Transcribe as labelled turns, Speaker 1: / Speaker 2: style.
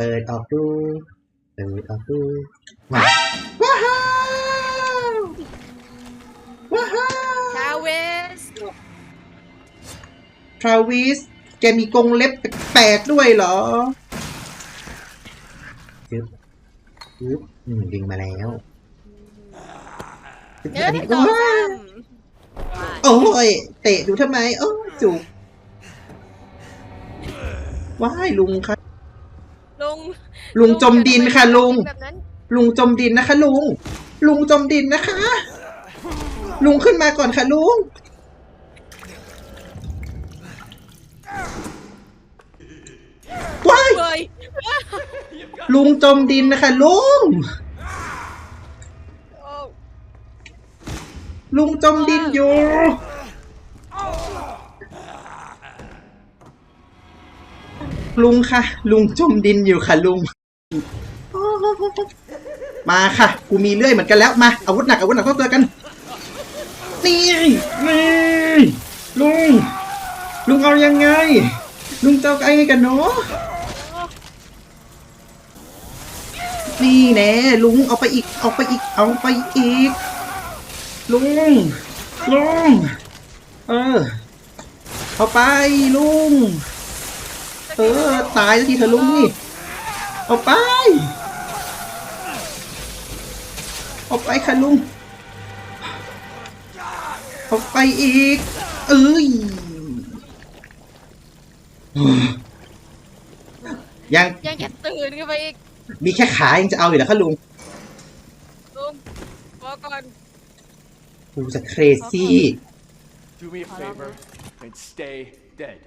Speaker 1: ปิดออกดู เปิดออกดูว้าวว้าวว้าว
Speaker 2: ชาเวส
Speaker 1: ทราวิสแกมีกรงเล็บแปลกๆด้วยเหรอยึบยึบอืมดึงมาแล้วยึบ
Speaker 2: เนื้อ
Speaker 1: อันนี้
Speaker 2: ต่อ
Speaker 1: ว้า
Speaker 2: ซ้
Speaker 1: วโอ้ยเตะดูทำไมโอ้ยจุกว้ายลุงค่ะำ
Speaker 2: ลุง
Speaker 1: ลุงจมดินค่ะลุง
Speaker 2: แบบนั้น
Speaker 1: ลุงจมดินนะคะ ลุง ลุงจมดินนะคะ ลุงขึ้นมาก่อนค่ะลุง ว้าย
Speaker 2: เฮ้ย
Speaker 1: ลุงจมดินนะคะ ลุง
Speaker 2: โอ้
Speaker 1: ลุงจมดินอยู่ ลุงค่ะ ลุงจมดินอยู่ค่ะลุง มาค่ะ กูมีเลื่อยเหมือนกันแล้ว มา อาวุธหนัก อาวุธหนักต้องเจอกัน นี่นี่ลุง ลุงเอายังไง ลุงเจะเอาไงกันเนาะนี่แน่ลุงเอาไปอีก เอาไปอีก เอาไปอีก ลุง ลุง เออ เอาไปลุง เออ ตายแล้วทีเถอะลุงนี่ เอาไปเอาไปค่ะลุงเอาไปอีก เอ้ยยัง
Speaker 2: ยังจะตื่นขึ้นไปอีก
Speaker 1: มีแค่ขายังจะเอาอยู่เหรอคะลุง
Speaker 2: ลุงบอกก่อน
Speaker 1: กูจะเครซี่
Speaker 3: Do me a favor and stay dead.